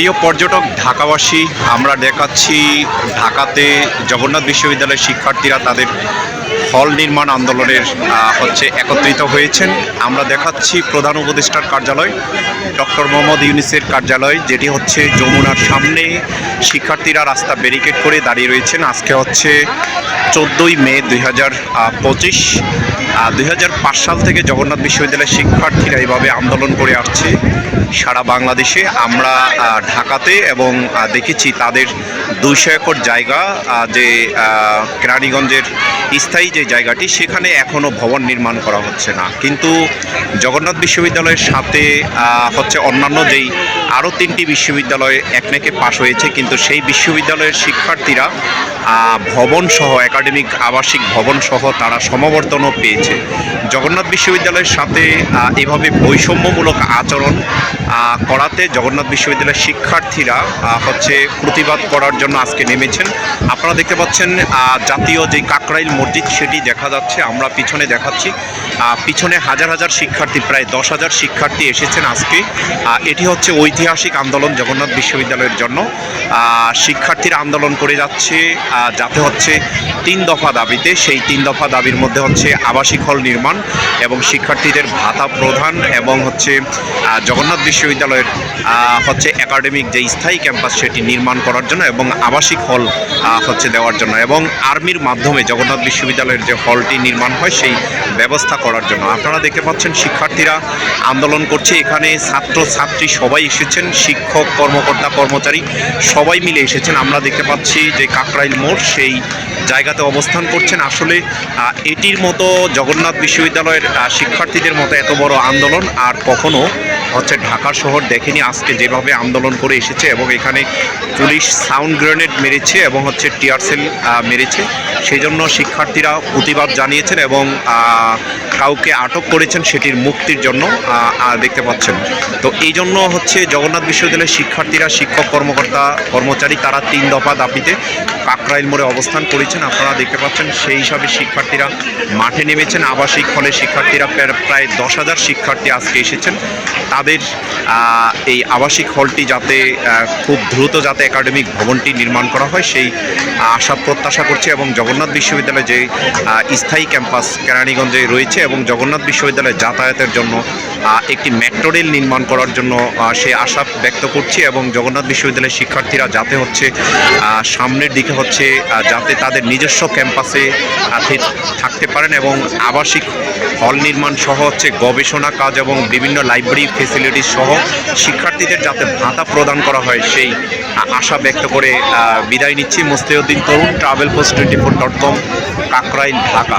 প্রিয় পর্যটক ঢাকাবাসী আমরা দেখাচ্ছি ঢাকাতে জগন্নাথ বিশ্ববিদ্যালয়ের শিক্ষার্থীরা তাদের হল নির্মাণ আন্দোলনের হচ্ছে একত্রিত হয়েছেন। আমরা দেখাচ্ছি প্রধান উপদেষ্টার কার্যালয়, ডক্টর মোহাম্মদ ইউনিসের কার্যালয়, যেটি হচ্ছে যমুনার সামনে। শিক্ষার্থীরা রাস্তা ব্যারিকেড করে দাঁড়িয়ে রয়েছেন। আজকে হচ্ছে চোদ্দোই মে দুই হাজার পঁচিশ। দুই সাল থেকে জগন্নাথ বিশ্ববিদ্যালয়ের শিক্ষার্থীরা এইভাবে আন্দোলন করে আসছে সারা বাংলাদেশে। আমরা ঢাকাতে এবং দেখেছি তাদের দুইশো একর জায়গা যে কেরানীগঞ্জের স্থায়ী যে জায়গাটি, সেখানে এখনও ভবন নির্মাণ করা হচ্ছে না। কিন্তু জগন্নাথ বিশ্ববিদ্যালয়ের সাথে হচ্ছে অন্যান্য যেই আরও তিনটি বিশ্ববিদ্যালয় একনেকে পাশ হয়েছে, কিন্তু সেই বিশ্ববিদ্যালয়ের শিক্ষার্থীরা আহ, ভবন সহ একাডেমিক আবাসিক ভবন সহ তারা সমাবর্তনও পেয়েছে। জগন্নাথ বিশ্ববিদ্যালয়ের সাথে এভাবে বৈষম্যমূলক আচরণ করাতে জগন্নাথ বিশ্ববিদ্যালয়ের শিক্ষার্থীরা হচ্ছে প্রতিবাদ করার জন্য আজকে নেমেছেন। আপনারা দেখতে পাচ্ছেন জাতীয় যে কাকরাইল মসজিদ সেটি দেখা যাচ্ছে আমরা পিছনে দেখাচ্ছি। পিছনে হাজার হাজার শিক্ষার্থী প্রায় দশ হাজার শিক্ষার্থী এসেছেন আজকে। এটি হচ্ছে ঐতিহাসিক আন্দোলন জগন্নাথ বিশ্ববিদ্যালয়ের জন্য। শিক্ষার্থীরা আন্দোলন করে যাচ্ছে যাতে হচ্ছে তিন দফা দাবিতে, সেই তিন দফা দাবির মধ্যে হচ্ছে আবাসিক হল নির্মাণ এবং শিক্ষার্থীদের ভাতা প্রদান এবং হচ্ছে জগন্নাথ বিশ্ববিদ্যালয়ের হচ্ছে একাডেমিক যে স্থায়ী ক্যাম্পাস সেটি নির্মাণ করার জন্য এবং আবাসিক হল হচ্ছে দেওয়ার জন্য এবং আর্মির মাধ্যমে জগন্নাথ বিশ্ববিদ্যালয়ের যে হলটি নির্মাণ হয় সেই ব্যবস্থা করার জন্য। আপনারা দেখতে পাচ্ছেন শিক্ষার্থীরা আন্দোলন করছে। এখানে ছাত্র ছাত্রী সবাই এসেছেন, শিক্ষক, কর্মকর্তা, কর্মচারী সবাই মিলে এসেছেন। আমরা দেখতে পাচ্ছি যে কাকরাইল মোড়, সেই জায়গাতে অবস্থান করছেন। আসলে এটির মতো জগন্নাথ বিশ্ববিদ্যালয়ের শিক্ষার্থীদের মতো এত বড় আন্দোলন আর কখনো হচ্ছে ঢাকা শহর দেখেনি। আজকে যেভাবে আন্দোলন করে এসেছে এবং এখানে পুলিশ সাউন্ড গ্রেনেড মেরেছে এবং হচ্ছে টিয়ার সেল মেরেছে সেই জন্য শিক্ষার্থীরা প্রতিবাদ জানিয়েছেন এবং কাউকে আটক করেছেন সেটির মুক্তির জন্য দেখতে পাচ্ছেন। তো এই জন্য হচ্ছে জগন্নাথ বিশ্ববিদ্যালয়ের শিক্ষার্থীরা, শিক্ষক কর্মকর্তা, কর্মচারী, তারা তিন দফা দাবিতে কাকরাইল মোড়ে অবস্থান করেছেন। আপনারা দেখতে পাচ্ছেন সেই হিসাবে শিক্ষার্থীরা মাঠে নেমেছেন। আবাসিক হলে শিক্ষার্থীরা প্রায় দশ হাজার শিক্ষার্থী আজকে এসেছেন। তাদের এই আবাসিক হলটি যাতে খুব দ্রুত যাতে একাডেমিক ভবনটি নির্মাণ করা হয়, সেই আশা প্রত্যাশা করছে এবং জগন্নাথ বিশ্ববিদ্যালয়ে যে স্থায়ী ক্যাম্পাস কেরানীগঞ্জে রয়েছে এবং জগন্নাথ বিশ্ববিদ্যালয়ে যাতায়াতের জন্য একটি মেট্রো রেল নির্মাণ করার জন্য সে আশা ব্যক্ত করছি এবং জগন্নাথ বিশ্ববিদ্যালয়ের শিক্ষার্থীরা যাতে হচ্ছে সামনের দিকে হচ্ছে যাতে তাদের নিজস্ব ক্যাম্পাসে থাকতে পারেন এবং আবাসিক হল নির্মাণ সহ হচ্ছে গবেষণা কাজ এবং বিভিন্ন লাইব্রেরি ফেসিলিটিস সহ শিক্ষার্থীদের যাতে ভাতা প্রদান করা হয় সেই আশা ব্যক্ত করে বিদায় নিচ্ছি। Mustiuddin Tarun travel post twenty four dot com Kakrail, Dhaka.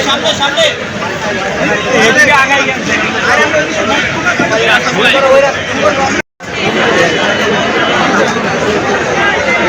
সামনে সামনে এদিকে আগাই গেছে আরে আমরা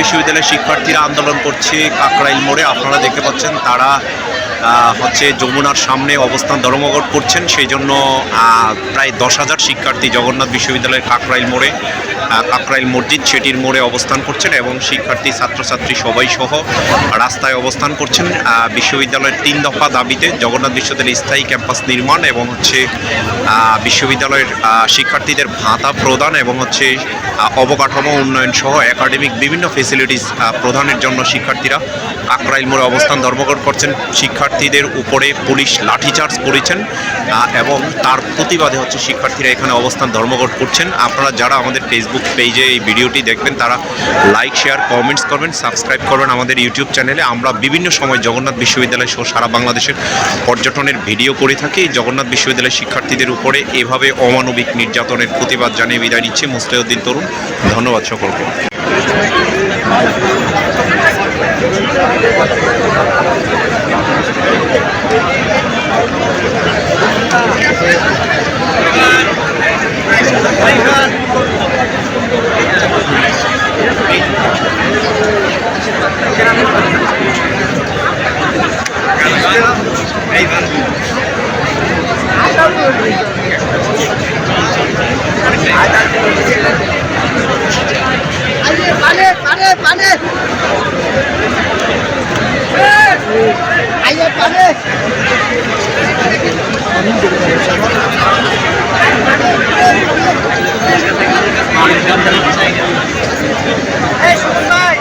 বিশ্ববিদ্যালয়ের শিক্ষার্থীরা আন্দোলন করছে কাকরাইল মোড়ে। আপনারা দেখতে পাচ্ছেন তারা হচ্ছে যমুনার সামনে অবস্থান ধর্মঘট করছেন। সেই জন্য প্রায় দশ হাজার শিক্ষার্থী জগন্নাথ বিশ্ববিদ্যালয়ের কাকরাইল মোড়ে কাকরাইল মসজিদ সেটির মোড়ে অবস্থান করছেন এবং শিক্ষার্থী, ছাত্রছাত্রী সবাই সহ রাস্তায় অবস্থান করছেন। বিশ্ববিদ্যালয়ের তিন দফা দাবিতে জগন্নাথ বিশ্ববিদ্যালয়ের স্থায়ী ক্যাম্পাস নির্মাণ এবং হচ্ছে বিশ্ববিদ্যালয়ের শিক্ষার্থীদের ভাতা প্রদান এবং হচ্ছে অবকাঠামো উন্নয়ন সহ একাডেমিক বিভিন্ন ফেসিলিটিস প্রদানের জন্য শিক্ষার্থীরা কাকরাইল মোড়ে অবস্থান ধর্মঘট করছেন। শিক্ষার্থীদের উপরে পুলিশ লাঠিচার্জ করেছেন এবং তার প্রতিবাদে হচ্ছে শিক্ষার্থীরা এখানে অবস্থান ধর্মঘট করছেন। আপনারা যারা আমাদের ফেসবুক পেজে এই ভিডিওটি দেখবেন, তারা লাইক শেয়ার কমেন্টস করবেন সাবস্ক্রাইব করবেন আমাদের ইউটিউব চ্যানেলে আমরা বিভিন্ন সময় জগন্নাথ বিশ্ববিদ্যালয় সহ সারা বাংলাদেশের পর্যটনের ভিডিও করে থাকি। জগন্নাথ বিশ্ববিদ্যালয়ের শিক্ষার্থীদের উপরে এভাবে অমানবিক নির্যাতনের প্রতিবাদ জানিয়ে বিদায় নিচ্ছে। মুস্তাউদ্দিন তরুণ, ধন্যবাদ সকলকে। পানে পানে পানে আইয়ে পানে এই সুমন ভাই